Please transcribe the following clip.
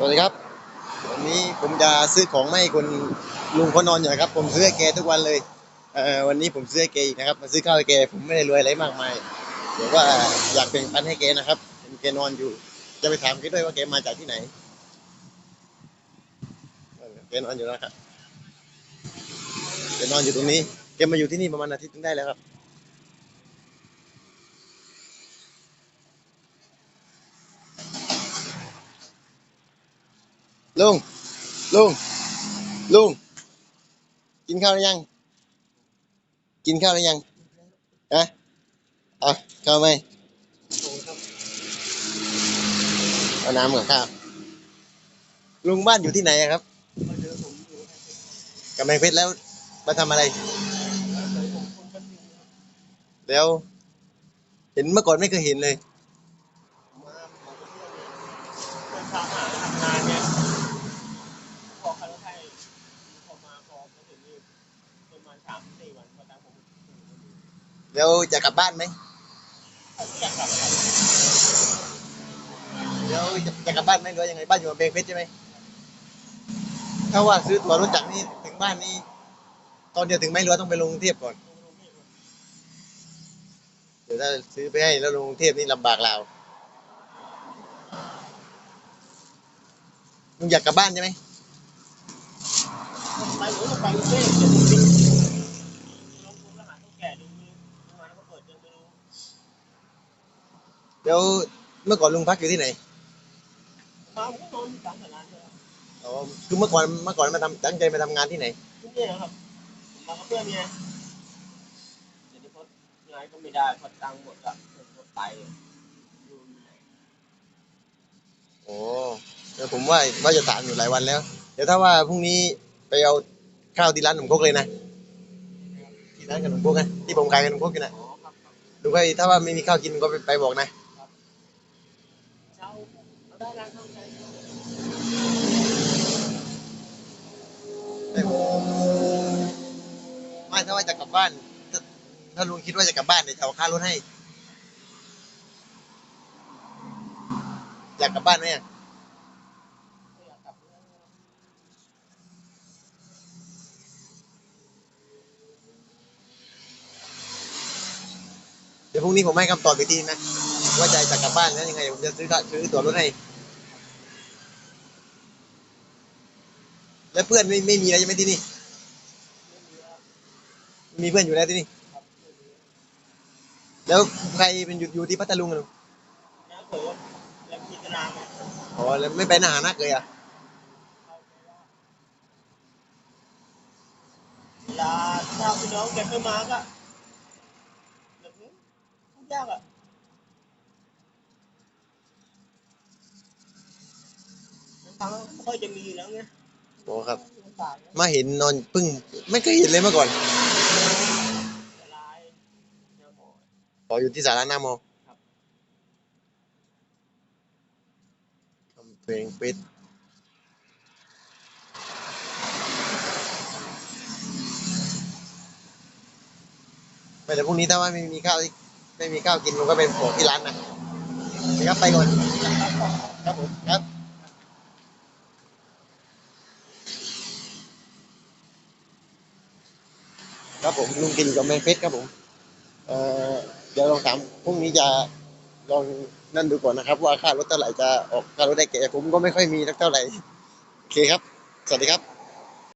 สวัสดีครับ วันนี้ผมจะซื้อของให้คนลุงเขานอนอยู่นะครับ ผมซื้อให้แกทุกวันเลยเอ่อวันนี้ผมซื้อให้แกอีกนะครับ มาซื้อข้าวให้แกผมไม่ได้รวยอะไรมากมายเดี๋ยวว่าอยากแบ่งปันให้แกนะครับเห็นแกนอนอยู่ จะไปถามแกด้วยว่าแกมาจากที่ไหนแกนอนอยู่นะครับแกนอนอยู่ตรงนี้แกมาอยู่ที่นี่ประมาณอาทิตย์นึงได้แล้วครับ ลุง ลุง ลุง กินข้าวหรือยัง กินข้าวหรือยังฮะเอาข้าวไหมเอาน้ำกับข้าว ลุงบ้านอยู่ที่ไหนอะครับกำแพงเพชรแล้วมาทำอะไร แล้ว เห็นเมื่อก่อนไม่เคยเห็นเลย มามาเที่ยวเนี่ยเดินทางหาทำงานเนี่ยพอคาร์ไทยพอมาพอมาถึงนี่ประมาณสามสี่วันก็ตามผม แล้วจะกลับบ้านไหมอยากกลับแล้วจะจะกลับบ้านไหมหรือยังไงบ้านอยู่กำแพงเพชรใช่ไหมถ้าว่าซื้อตั๋วรถจักรนี่ถึงบ้านนี่ตอนเดียวถึงไหมหรือต้องไปลงกรุงเทพก่อนเดี๋ยวถ้าซื้อไปให้แล้วลงกรุงเทพนี่ลำบากเราลุงอยากกลับบ้านใช่ไหมไปหรือไปกรุงเทพจะดูดิลงทุนแล้วหาเท่าแก่ดูไม่รู้ทำงานก็ เปิดยังไม่รู้เดี๋ยวเมื่อก่อนลุงพักอยู่ที่ไหนมาผมก็นอนอยู่ตามตลาดเลยอ๋อคือเมื่อก่อนเมื่อก่อนมาทำตั้งใจมาทำงานที่ไหนทุกเนี่ยครับผมมากับเพื่อนเนี่ยเดี๋ยวนี้เขางานก็ไม่ได้พอตังค์หมดอะเพื่อนก็ไปอยู่ไหนโอ้เดี๋ยวผมว่าว่าจะถามอยู่หลายวันแล้ว เดี๋ยวถ้าว่าพรุ่งนี้ไปเอาข้าวที่ร้านขนมครกเลยนะที่ร้านขนมครกนะที่ผมขายขนมครกอยู่นะ อ๋อครับครับ ลุงก็ถ้าว่าไม่มีข้าวกินก็ไปไปบอกนะไม่ถ้าว่าจะกลับบ้านถ้าถ้าลุงคิดว่าจะกลับบ้านเดี๋ยวจะเอาค่ารถให้ อยากกลับบ้านไหมอะ ไม่อยากกลับเลย เดี๋ยวพรุ่งนี้ผมให้คำตอบอีกทีนะ ว่าจะจะกลับบ้านแล้วยังไงผมจะซื้อซื้อตั๋วรถให้ แล้วเพื่อนไม่ไม่มีแล้วใช่ไหมที่นี่ มีเพื่อนอยู่แล้วที่นี่ แล้วใครเป็นอยู่อยู่ที่พัทลุงอะลุงนะเผื่อแล้วพิจารณาไหมอ๋อแล้วไม่ไปหนานักเลยอะลาถ้าพี่น้องแกไม่มาก็ ยากอะทางไม่ค่อยจะมีแล้วไงโอ้ครับ มาเห็นนอนพึ่ง ไม่เคยเห็นเลยเมื่อก่อนขออยู่ที่สาราหน้ามอครับกำแพลงเพชรไม่แต่พรุ่งนี้ถ้าว่าไม่มีข้าวที่ ไม่มีข้าวกินลุงก็เป็นของที่ร้านนะนะครับไปก่อนครับผมครับครับผมลุงกินกับแมงเพชรครับผม เอ่อเดี๋ยวลองถามพรุ่งนี้จะลองนั่นดูก่อนนะครับ ว่าค่ารถเท่าไหร่จะออกค่ารถได้แก่ผมก็ไม่ค่อยมีสักเท่าไหร่โอเคครับ สวัสดีครับ